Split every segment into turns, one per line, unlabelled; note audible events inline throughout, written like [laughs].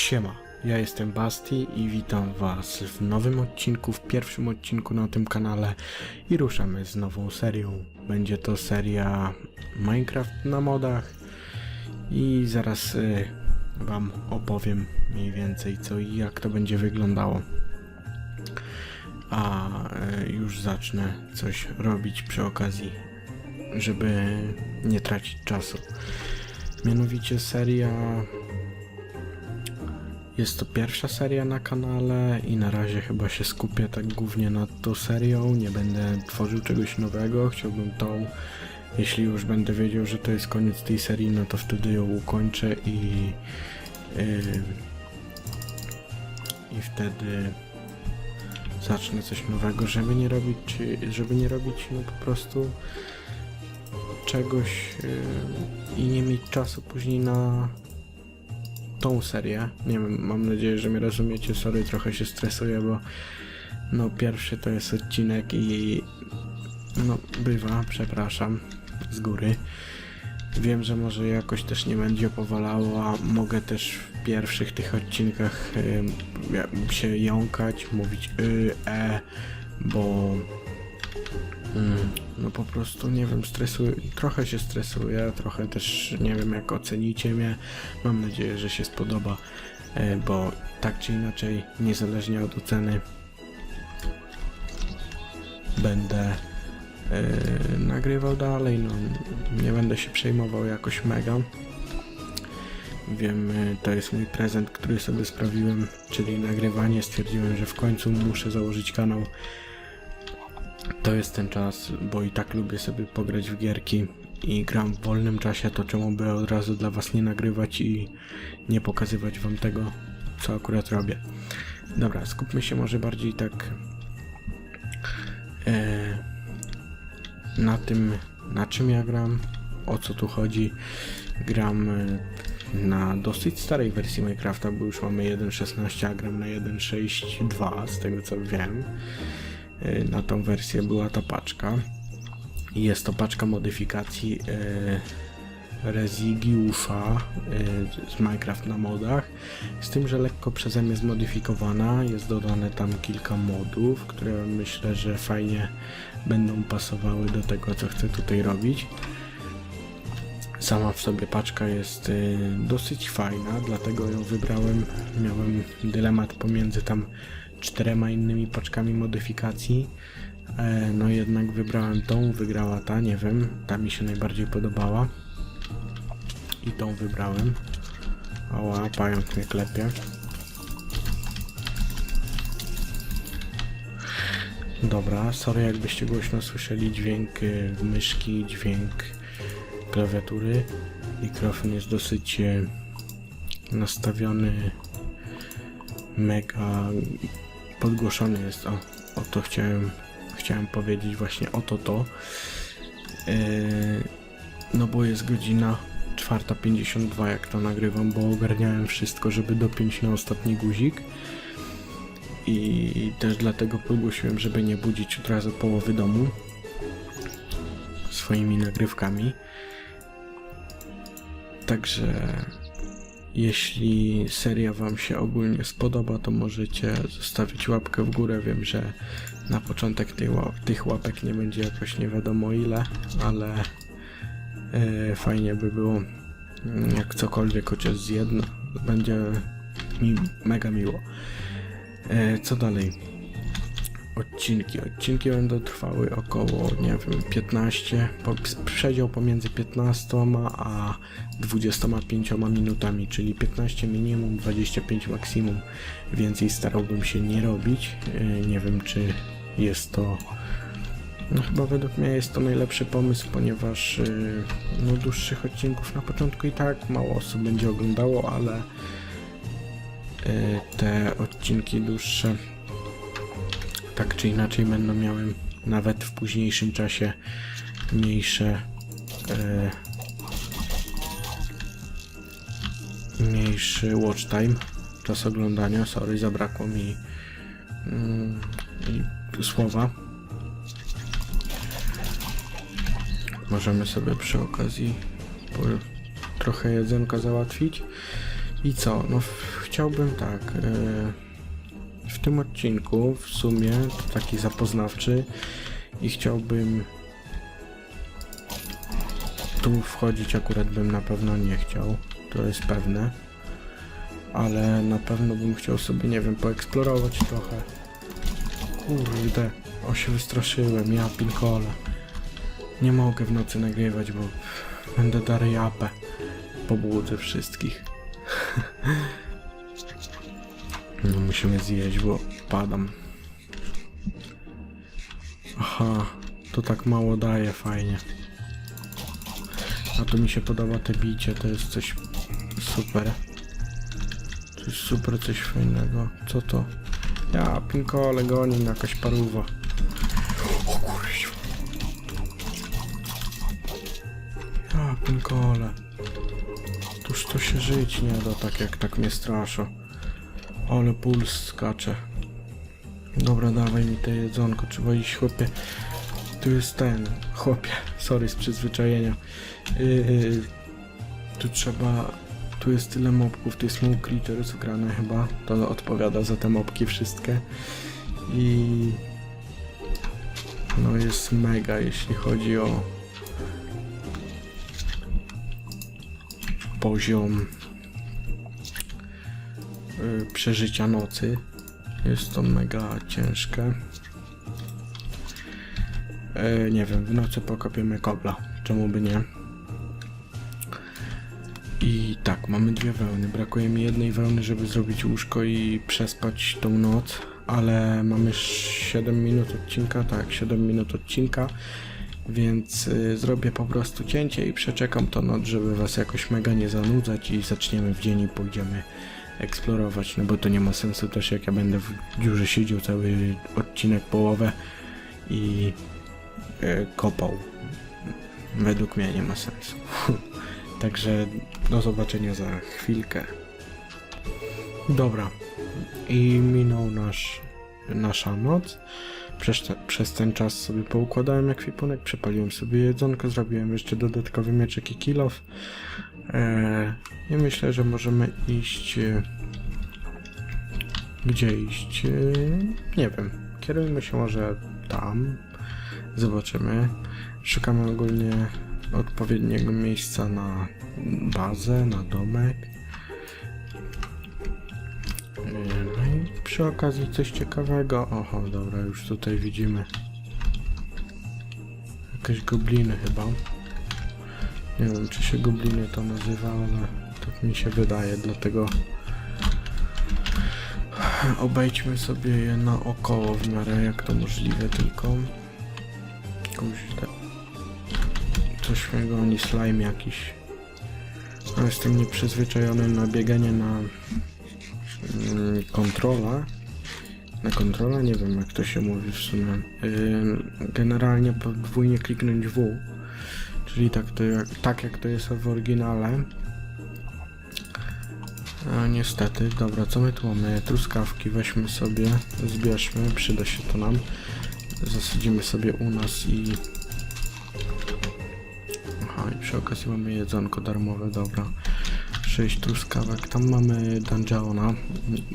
Siema, ja jestem Basti i witam was w nowym odcinku, w pierwszym odcinku na tym kanale i ruszamy z nową serią. Będzie to seria Minecraft na modach i zaraz y, wam opowiem mniej więcej co i jak to będzie wyglądało. A y, już zacznę coś robić przy okazji, żeby nie tracić czasu. Mianowicie seria jest to pierwsza seria na kanale i na razie chyba się skupię tak głównie nad tą serią. Nie będę tworzył czegoś nowego, chciałbym tą. Jeśli już będę wiedział, że to jest koniec tej serii, no to wtedy ją ukończę i. Yy, I wtedy zacznę coś nowego, żeby nie robić, żeby nie robić no po prostu czegoś yy, i nie mieć czasu później na tą serię. Nie wiem, mam nadzieję, że mnie rozumiecie. Sorry, trochę się stresuję, bo no pierwszy to jest odcinek i no bywa, przepraszam z góry. Wiem, że może jakoś też nie będzie powalało, a mogę też w pierwszych tych odcinkach y, się jąkać, mówić y, e, bo mm, no po prostu nie wiem, stresuję, trochę się stresuję, trochę też nie wiem jak ocenicie mnie. Mam nadzieję, że się spodoba, e, bo tak czy inaczej, niezależnie od oceny, będę e, nagrywał dalej. No, nie będę się przejmował jakoś mega. Wiem, e, to jest mój prezent, który sobie sprawiłem, czyli nagrywanie. Stwierdziłem, że w końcu muszę założyć kanał. To jest ten czas, bo i tak lubię sobie pograć w gierki i gram w wolnym czasie, to czemu by od razu dla was nie nagrywać i nie pokazywać wam tego, co akurat robię. Dobra, skupmy się może bardziej tak e, na tym, na czym ja gram, o co tu chodzi. Gram e, na dosyć starej wersji Minecrafta, bo już mamy 1.16, a gram na 1.6.2 z tego co wiem. E, Na tą wersję była ta paczka. Jest to paczka modyfikacji e, Rezigiusza e, z Minecraft na modach. Z tym, że lekko przeze mnie zmodyfikowana. Jest dodane tam kilka modów, które myślę, że fajnie będą pasowały do tego, co chcę tutaj robić. Sama w sobie paczka jest y, dosyć fajna, dlatego ją wybrałem. Miałem dylemat pomiędzy tam czterema innymi paczkami modyfikacji. E, no jednak wybrałem tą, wygrała ta, nie wiem, ta mi się najbardziej podobała. I tą wybrałem. Ała, pająk mnie klepie. Dobra, sorry jakbyście głośno słyszeli dźwięk y, myszki, dźwięk klawiatury. Mikrofon jest dosyć e, nastawiony mega podgłoszony jest. O, o to chciałem, chciałem powiedzieć właśnie o to to. E, no bo jest godzina 4.52 jak to nagrywam, bo ogarniałem wszystko, żeby dopiąć na ostatni guzik. I też dlatego podgłosiłem, żeby nie budzić od razu połowy domu swoimi nagrywkami. Także jeśli seria Wam się ogólnie spodoba, to możecie zostawić łapkę w górę. Wiem, że na początek tej, tych łapek nie będzie jakoś nie wiadomo ile, ale e, fajnie by było, mm, jak cokolwiek chociaż z jedno. Będzie mi mega miło. E, co dalej? Odcinki. Odcinki będą trwały około, nie wiem, 15, po, przedział pomiędzy 15 a 25 minutami, czyli 15 minimum, 25 maksimum. Więcej starałbym się nie robić. Yy, Nie wiem, czy jest to. No chyba według mnie jest to najlepszy pomysł, ponieważ yy, no, dłuższych odcinków na początku i tak mało osób będzie oglądało, ale yy, te odcinki dłuższe tak czy inaczej będą miały nawet w późniejszym czasie mniejsze e, mniejszy watch time. Czas oglądania, sorry zabrakło mi mm, słowa. Możemy sobie przy okazji trochę jedzonka załatwić. I co, no chciałbym tak. e, tym odcinku w sumie taki zapoznawczy i chciałbym tu wchodzić akurat bym na pewno nie chciał. To jest pewne. Ale na pewno bym chciał sobie, nie wiem, poeksplorować trochę. Kurde, o się wystraszyłem, ja pinkole. Nie mogę w nocy nagrywać, bo będę dalej japę. Pobudzę wszystkich. [laughs] No musimy zjeść, bo padam. Aha, to tak mało daje, fajnie. A tu mi się podoba te bicie, to jest coś super. Coś super, coś fajnego. Co to? Ja, pinkole, goni jakaś paruwa. O kurwa. Ja, pinkole. Tuż to się żyć nie da, tak jak tak mnie straszą. Ale puls skacze. Dobra, dawaj mi te jedzonko, trzeba iść, chłopie. Tu jest ten, chłopie, sorry z przyzwyczajenia. Yy, tu trzeba, tu jest tyle mobków, to jest Smoke Creatures grane chyba, to odpowiada za te mobki wszystkie. I no jest mega, jeśli chodzi o poziom przeżycia nocy. Jest to mega ciężkie. E, nie wiem, w nocy pokopiemy kobla. Czemu by nie? I tak, mamy dwie wełny. Brakuje mi jednej wełny, żeby zrobić łóżko i przespać tą noc, ale mamy 7 minut odcinka, tak, 7 minut odcinka, więc y, zrobię po prostu cięcie i przeczekam to noc, żeby was jakoś mega nie zanudzać i zaczniemy w dzień i pójdziemy eksplorować, no bo to nie ma sensu też jak ja będę w dziurze siedział cały odcinek połowę i e, kopał. Według mnie nie ma sensu. [laughs] Także do zobaczenia za chwilkę. Dobra. I minął nasz, nasza noc. Przez, przez ten czas sobie poukładałem ekwipunek, przepaliłem sobie jedzonko, zrobiłem jeszcze dodatkowy mieczek i kilof. E, I myślę, że możemy iść... e, Gdzie iść? E, Nie wiem. Kierujmy się może tam. Zobaczymy. Szukamy ogólnie odpowiedniego miejsca na bazę, na domek. Przy okazji coś ciekawego. Oho, dobra, już tutaj widzimy jakieś gobliny chyba. Nie wiem, czy się gobliny to nazywa, ale tak mi się wydaje, dlatego obejdźmy sobie je naokoło w miarę jak to możliwe tylko. Te... Coś mnie goni, slime jakiś. No, jestem nieprzyzwyczajony na bieganie na kontrola. Na kontrola? Nie wiem jak to się mówi w sumie. Generalnie podwójnie kliknąć W. Czyli tak, to jak, tak jak to jest w oryginale. A, niestety, dobra, co my tu mamy? Truskawki, weźmy sobie, zbierzmy, przyda się to nam. Zasadzimy sobie u nas i... Aha, i przy okazji mamy jedzonko darmowe, dobra. 6 truskawek, tam mamy dungeona,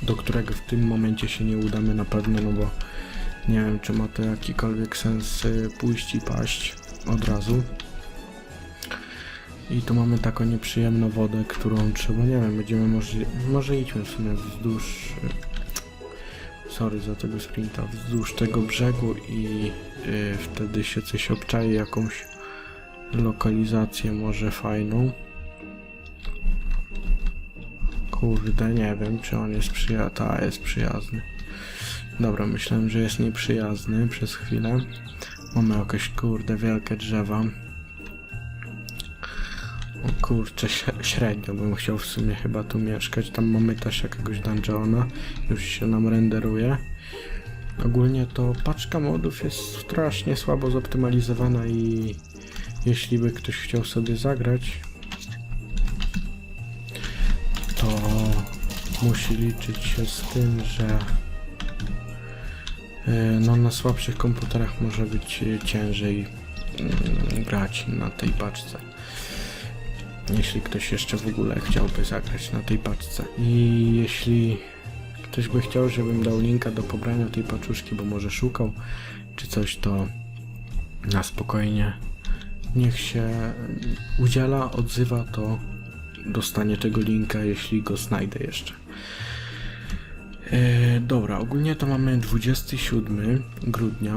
do którego w tym momencie się nie udamy na pewno, no bo nie wiem, czy ma to jakikolwiek sens y, pójść i paść od razu. I tu mamy taką nieprzyjemną wodę, którą trzeba, nie wiem, będziemy może, może idźmy w sumie wzdłuż, y, sorry za tego sprinta, wzdłuż tego brzegu i y, wtedy się coś obczai, jakąś lokalizację może fajną. Kurde, nie wiem, czy on jest przyjazny, ta jest przyjazny. Dobra, myślałem, że jest nieprzyjazny przez chwilę. Mamy jakieś kurde wielkie drzewa. O kurczę, śre- średnio bym chciał w sumie chyba tu mieszkać. Tam mamy też jakiegoś dungeona. Już się nam renderuje. Ogólnie to paczka modów jest strasznie słabo zoptymalizowana i jeśli by ktoś chciał sobie zagrać, musi liczyć się z tym, że e, no, na słabszych komputerach może być e, ciężej mm, grać na tej paczce. jeśli ktoś jeszcze w ogóle chciałby zagrać na tej paczce. I jeśli ktoś by chciał, żebym dał linka do pobrania tej paczuszki, bo może szukał czy coś, to na spokojnie niech się udziela, odzywa, to dostanie tego linka, jeśli go znajdę jeszcze. E, dobra, ogólnie to mamy 27 grudnia.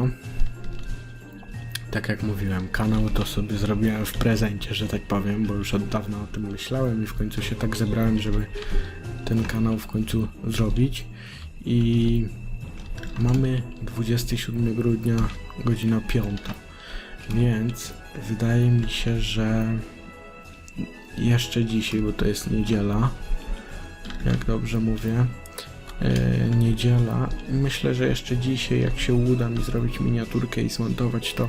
Tak jak mówiłem, kanał to sobie zrobiłem w prezencie, że tak powiem, bo już od dawna o tym myślałem i w końcu się tak zebrałem, żeby ten kanał w końcu zrobić. I mamy 27 grudnia, godzina 5. Więc wydaje mi się, że jeszcze dzisiaj, bo to jest niedziela, jak dobrze mówię, e, niedziela. Myślę, że jeszcze dzisiaj, jak się uda mi zrobić miniaturkę i zmontować to,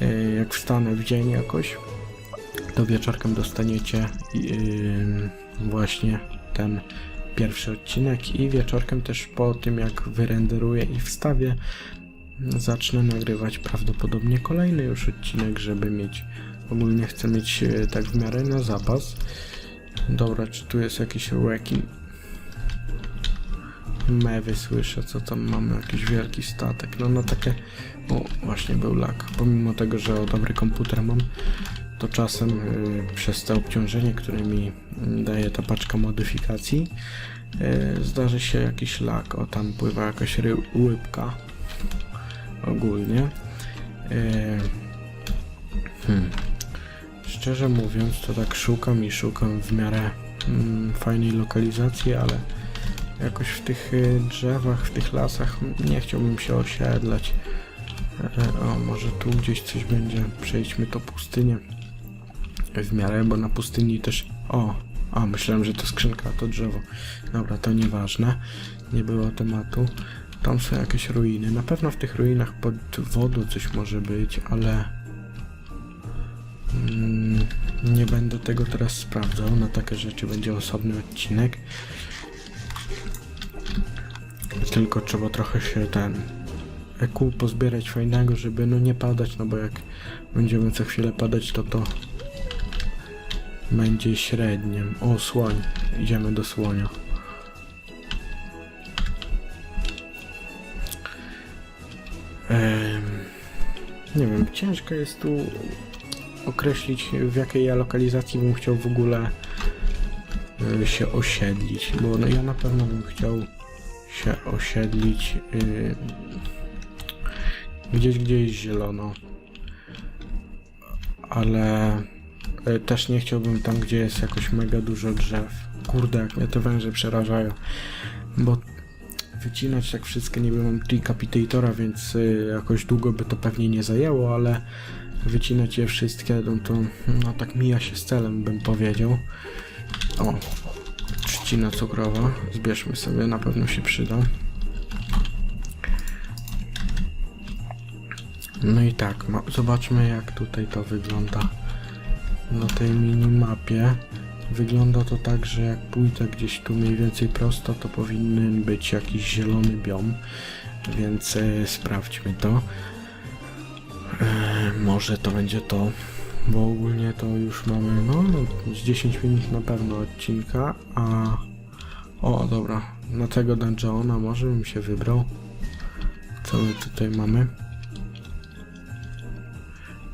e, jak wstanę w dzień jakoś, to wieczorkiem dostaniecie e, właśnie ten pierwszy odcinek i wieczorkiem też po tym, jak wyrenderuję i wstawię, zacznę nagrywać prawdopodobnie kolejny już odcinek, żeby mieć ogólnie chcę mieć tak w miarę na zapas. Dobra, czy tu jest jakiś wrecking? Mewy słyszę, co tam mamy, jakiś wielki statek. No na takie... O, właśnie był lag. Pomimo tego, że o dobry komputer mam, to czasem y, przez te obciążenie, które mi daje ta paczka modyfikacji, y, zdarzy się jakiś lag. O, tam pływa jakaś ry- łybka. Ogólnie. Y, hmm. Szczerze mówiąc, to tak szukam i szukam w miarę mm, fajnej lokalizacji, ale jakoś w tych y, drzewach, w tych lasach nie chciałbym się osiedlać. E, o, może tu gdzieś coś będzie. Przejdźmy to pustynię w miarę, bo na pustyni też... O, a myślałem, że to skrzynka, to drzewo. Dobra, to nieważne. Nie było tematu. Tam są jakieś ruiny. Na pewno w tych ruinach pod wodą coś może być, ale... Mm, nie będę tego teraz sprawdzał. Na takie rzeczy będzie osobny odcinek. Tylko trzeba trochę się ten EQ pozbierać fajnego, żeby no nie padać, no bo jak będziemy co chwilę padać, to to będzie średnim. O, słoń. Idziemy do słonia. Em, nie wiem, ciężko jest tu określić w jakiej ja lokalizacji bym chciał w ogóle y, się osiedlić, bo no ja na pewno bym chciał się osiedlić y, gdzieś, gdzie jest zielono. Ale y, też nie chciałbym tam, gdzie jest jakoś mega dużo drzew. Kurde, jak mnie te węże przerażają. Bo wycinać tak wszystkie, nie wiem, mam Decapitatora, więc y, jakoś długo by to pewnie nie zajęło, ale wycinać je wszystkie, no to no tak mija się z celem, bym powiedział. O, trzcina cukrowa, zbierzmy sobie, na pewno się przyda. No i tak, zobaczmy jak tutaj to wygląda na tej minimapie. Wygląda to tak, że jak pójdę gdzieś tu mniej więcej prosto, to powinien być jakiś zielony biom, więc e, sprawdźmy to. E, może to będzie to, bo ogólnie to już mamy, no, z 10 minut na pewno odcinka, a... O, dobra, na tego dungeona może bym się wybrał. Co my tutaj mamy?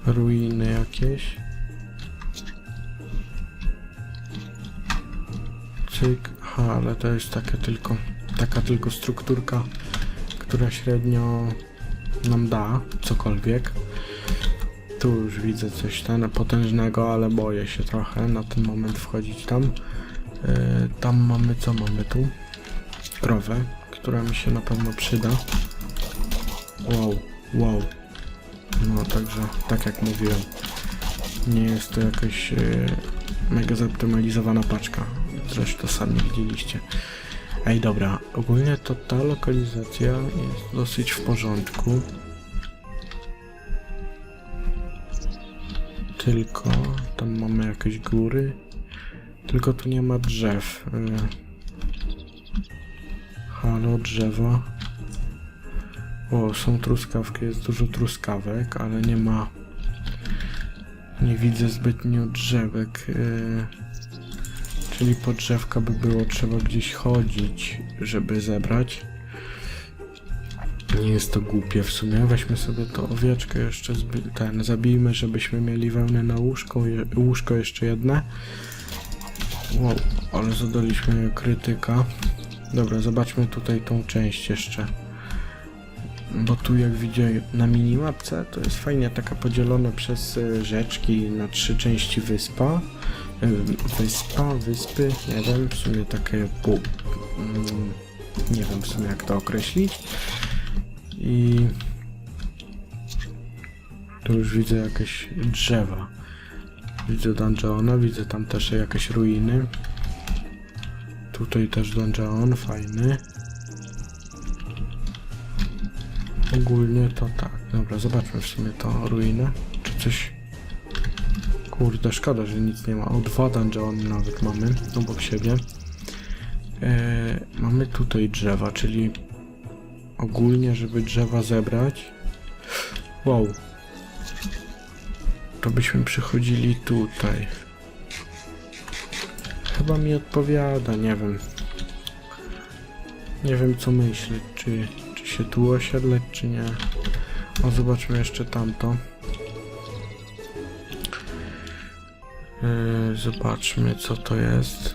Ruiny jakieś. Cyk, aha, ale to jest taka tylko, taka tylko strukturka, która średnio nam da cokolwiek. Tu już widzę coś ten potężnego, ale boję się trochę na ten moment wchodzić tam. Yy, tam mamy, co mamy tu? Krowę, która mi się na pewno przyda. Wow, wow. No także, tak jak mówiłem, nie jest to jakaś yy, mega zoptymalizowana paczka. Zresztą sami widzieliście. Ej, dobra, ogólnie to ta lokalizacja jest dosyć w porządku. Tylko tam mamy jakieś góry. Tylko tu nie ma drzew. Y, Halo, drzewa. O, są truskawki, jest dużo truskawek, ale nie ma Nie widzę zbytnio drzewek. Yy, czyli po drzewka by było trzeba gdzieś chodzić, żeby zebrać. Nie jest to głupie w sumie. Weźmy sobie to owieczkę jeszcze, ten, zabijmy, żebyśmy mieli wełnę na łóżko, je, łóżko jeszcze jedne. Wow, ale zadaliśmy krytyka. Dobra, zobaczmy tutaj tą część jeszcze. Bo tu jak widzę na minimapce, to jest fajnie taka podzielona przez y, rzeczki na trzy części wyspa. Y, Wyspa, wyspy, nie wiem, w sumie takie pół. Mm, nie wiem w sumie jak to określić. I tu już widzę jakieś drzewa. Widzę dungeona, widzę tam też jakieś ruiny. Tutaj też dungeon, fajny. Ogólnie to tak. Dobra, zobaczmy w sumie to ruinę. Czy coś... Kurde, szkoda, że nic nie ma. O, dwa dungeony nawet mamy obok siebie. Eee, mamy tutaj drzewa, czyli ogólnie, żeby drzewa zebrać. Wow. To byśmy przychodzili tutaj. Chyba mi odpowiada, nie wiem. Nie wiem co myśleć, czy, czy się tu osiedleć, czy nie. O, zobaczmy jeszcze tamto. Yy, zobaczmy co to jest.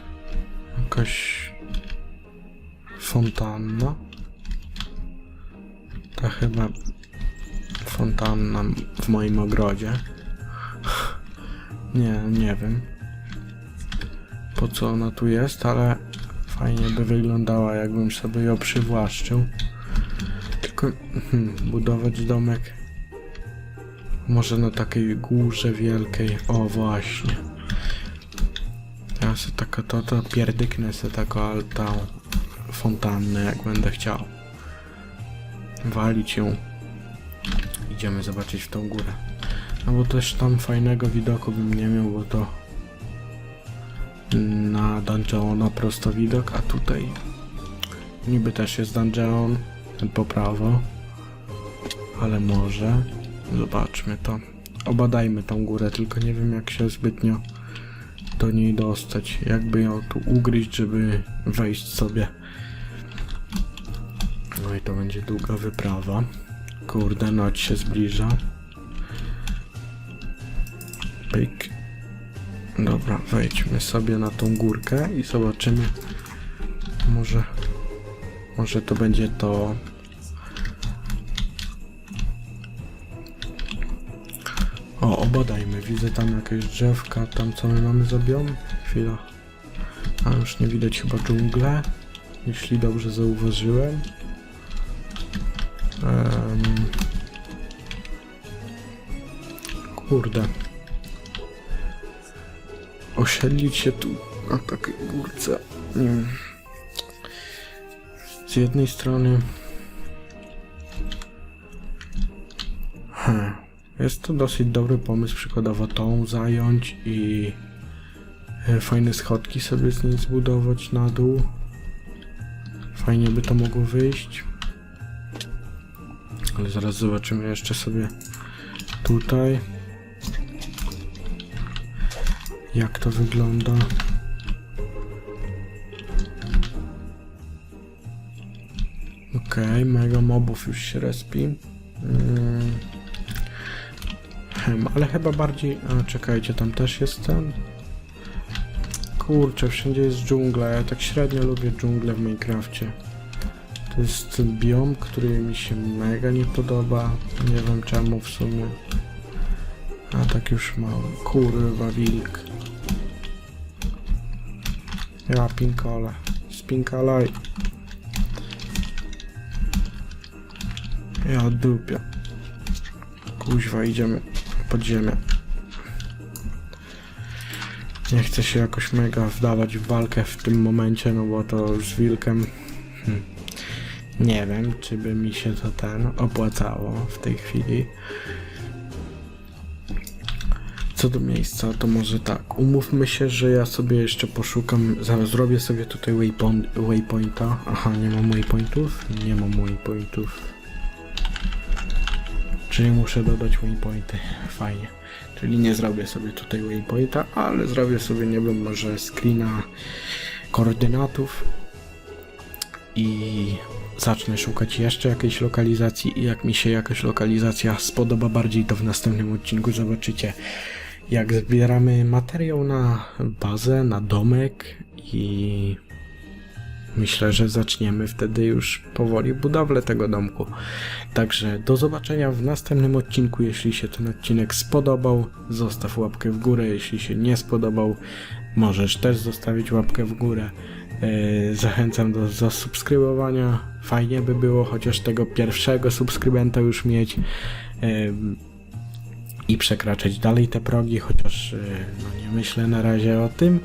Jakaś fontanna. Ta chyba fontanna w moim ogrodzie. [laughs] Nie, nie wiem po co ona tu jest, ale fajnie by wyglądała, jakbym sobie ją przywłaszczył. Tylko hmm, budować domek może na takiej górze wielkiej. O, właśnie. Ja sobie taka to, to pierdyknę taką altą fontannę, jak będę chciał. Walić ją. Idziemy zobaczyć w tą górę. No bo też tam fajnego widoku bym nie miał, bo to na dungeona prosto widok, a tutaj niby też jest dungeon, po prawo, ale może zobaczmy to. Obadajmy tą górę, tylko nie wiem jak się zbytnio do niej dostać, jakby ją tu ugryźć, żeby wejść sobie. No i to będzie długa wyprawa. Kurde, noc się zbliża. Pyk. Dobra, wejdźmy sobie na tą górkę i zobaczymy. Może. Może to będzie to. O, obadajmy. Widzę tam jakieś drzewka. Tam co my mamy za biom? Chwila. A już nie widać chyba dżunglę. Jeśli dobrze zauważyłem. Em, Kurde osiedlić się tu na takiej górce. Wiem. Z jednej strony hmm, jest to dosyć dobry pomysł przykładowo tą zająć i e, fajne schodki sobie z niej zbudować na dół. Fajnie by to mogło wyjść. Ale zaraz zobaczymy jeszcze sobie tutaj jak to wygląda. Okej, mega mobów już się respi. Mm. Hem, ale chyba bardziej... A, czekajcie, tam też jest ten... Kurczę, wszędzie jest dżungla. Ja tak średnio lubię dżunglę w Minecrafcie. To jest biom, który mi się mega nie podoba. Nie wiem czemu w sumie. A tak już mały. Kurwa, wilk. Ja pinkole. Spinkalaj. Ja dupia. Kuźwa, idziemy pod ziemię. Nie chcę się jakoś mega wdawać w walkę w tym momencie, no bo to z wilkiem... Hmm. Nie wiem, czy by mi się to ten opłacało w tej chwili. Co do miejsca, to może tak. Umówmy się, że ja sobie jeszcze poszukam. Zaraz zrobię sobie tutaj waypoint, waypointa. Aha, nie mam waypointów? Nie mam waypointów. Czyli muszę dodać waypointy. Fajnie. Czyli nie zrobię sobie tutaj waypointa, ale zrobię sobie, nie wiem, może screena koordynatów i zacznę szukać jeszcze jakiejś lokalizacji i jak mi się jakaś lokalizacja spodoba bardziej, to w następnym odcinku zobaczycie jak zbieramy materiał na bazę, na domek i myślę, że zaczniemy wtedy już powoli budowlę tego domku. Także do zobaczenia w następnym odcinku. Jeśli się ten odcinek spodobał, zostaw łapkę w górę. Jeśli się nie spodobał, możesz też zostawić łapkę w górę. Yy, Zachęcam do zasubskrybowania. Fajnie by było chociaż tego pierwszego subskrybenta już mieć. I przekraczać dalej te progi, chociaż e, no nie myślę na razie o tym.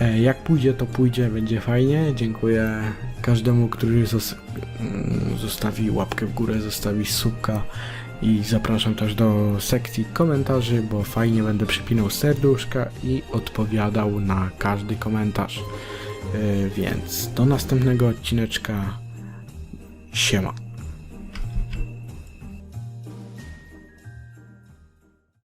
E, Jak pójdzie, to pójdzie, będzie fajnie. Dziękuję każdemu, który mm, zostawi łapkę w górę, zostawi subka i zapraszam też do sekcji komentarzy, bo fajnie będę przypinał serduszka i odpowiadał na każdy komentarz. E, Więc do następnego odcineczka. Siema.